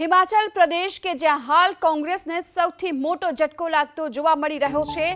હિમાચલ પ્રદેશ કે જ્યાં હાલ કોંગ્રેસને સૌથી મોટો ઝટકો લાગતો જોવા મળી રહ્યો છે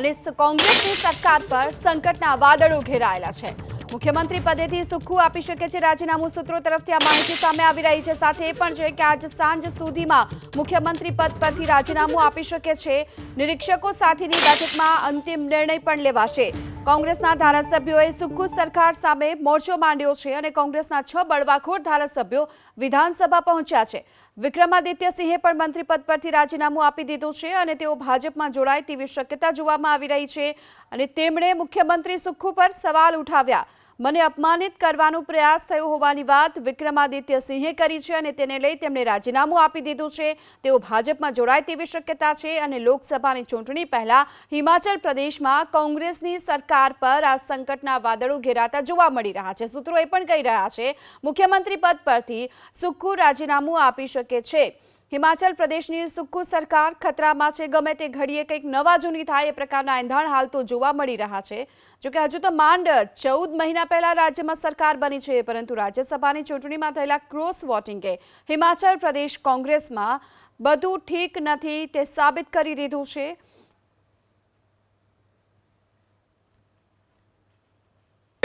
અને કોંગ્રેસની સરકાર પર સંકટના વાદળો ઘેરાયેલા છે. મુખ્યમંત્રી પદેથી સુખું આપી શકે છે રાજીનામું સૂત્રો તરફથી આ માહિતી સામે આવી રહી છે. સાથે એ પણ છે કે આજ સાંજ સુધીમાં મુખ્યમંત્રી પદ પરથી રાજીનામું આપી શકે છે. નિરીક્ષકો સાથેની બેઠકમાં અંતિમ નિર્ણય પણ લેવાશે. કોંગ્રેસના ધારાસભ્યોએ સુખુ સરકાર સામે મોરચો માંડ્યો છે અને કોંગ્રેસના છ બળવાખોર ધારાસભ્યો વિધાનસભા પહોંચ્યા છે. વિક્રમાદિત્ય સિંહે પણ મંત્રી પદ પરથી રાજીનામું આપી દીધું છે અને તેઓ ભાજપમાં જોડાય તેવી શક્યતા જોવામાં આવી રહી છે. અને તેમણે મુખ્યમંત્રી સુખુ પર સવાલ ઉઠાવ્યા. મને અપમાનિત કરવાનો પ્રયાસ થયો હોવાની વાત વિક્રમાદિત્ય સિંહે કરી છે અને તેને લઈ તેમણે રાજીનામું આપી દીધું છે. તેઓ ભાજપમાં જોડાય તેવી શક્યતા છે અને લોકસભાની ચૂંટણી પહેલા હિમાચલ પ્રદેશમાં કોંગ્રેસની સરકાર પર આ સંકટના વાદળો ઘેરાતા જોવા મળી રહ્યા છે. સૂત્રો એ પણ કહી રહ્યા છે, મુખ્યમંત્રી પદ પરથી સુક્કુ રાજીનામું આપી શકે છે. હિમાચલ પ્રદેશની સુક્કુ સરકાર ખતરામાં છે. ગમે તે ઘડીએ કંઈક નવા જૂની થાય એ પ્રકારના એંધાણ હાલ તો જોવા મળી રહ્યા છે. જોકે હજુ તો માંડ ચૌદ મહિના પહેલા રાજ્યમાં સરકાર બની છે, પરંતુ રાજ્યસભાની ચૂંટણીમાં થયેલા ક્રોસ વોટિંગે હિમાચલ પ્રદેશ કોંગ્રેસમાં બધું ઠીક નથી તે સાબિત કરી દીધું છે.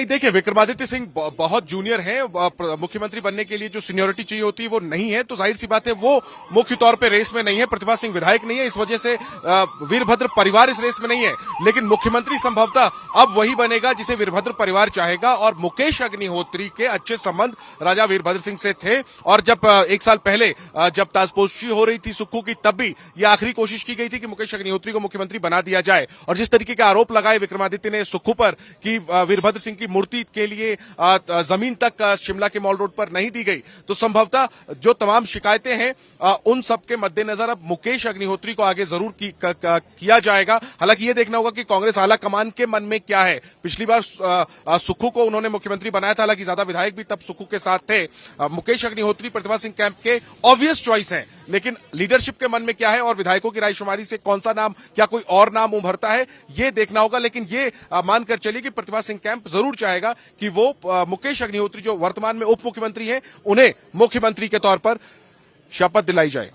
देखिए, विक्रमादित्य सिंह बहुत जूनियर हैं मुख्यमंत्री बनने के लिए जो सीनियोरिटी चाहिए होती है, वो नहीं है। तो ज़ाहिर सी बात है, वो मुख्य तौर पे रेस में नहीं है, प्रतिभा सिंह विधायक नहीं है, इस वजह से वीरभद्र परिवार इस रेस में नहीं है। लेकिन मुख्यमंत्री संभवतः अब वही बनेगा जिसे वीरभद्र परिवार चाहेगा, और मुकेश अग्निहोत्री के अच्छे संबंध राजा वीरभद्र सिंह से थे। और जब एक साल पहले जब ताजपोशी हो रही थी सुक्खू की, तब भी ये आखिरी कोशिश की गई थी कि मुकेश अग्निहोत्री को मुख्यमंत्री बना दिया जाए। और जिस तरीके के आरोप लगाए विक्रमादित्य ने सुक्खू पर कि वीरभद्र सिंह की मूर्ति के लिए ज़मीन तक शिमला के मॉल रोड पर नहीं दी गई। तो संभवतः जो तमाम शिकायतें हैं उन सब के मद्देनजर अब मुकेश अग्निहोत्री को आगे ज़रूर की, क, क, किया जाएगा। हालाँकि ये देखना होगा कि कांग्रेस आला कमान के मन में क्या है। पिछली बार सुक्खू को उन्होंने मुख्यमंत्री बनाया था हालाँकि ज़्यादा विधायक भी तब सुक्खू के साथ थे। मुकेश अग्निहोत्री प्रतिभा सिंह कैंप के ऑब्वियस चॉइस हैं। लेकिन लीडरशिप के मन में क्या है और विधायकों की रायशुमारी से कौन सा नाम, क्या कोई और नाम उभरता है, ये देखना होगा। लेकिन ये मानकर चलिए कि प्रतिभा सिंह कैंप ज़रूर चाहेगा कि वो मुकेश अग्निहोत्री, जो वर्तमान में उप मुख्यमंत्री हैं, उन्हें मुख्यमंत्री के तौर पर शपथ दिलाई जाए।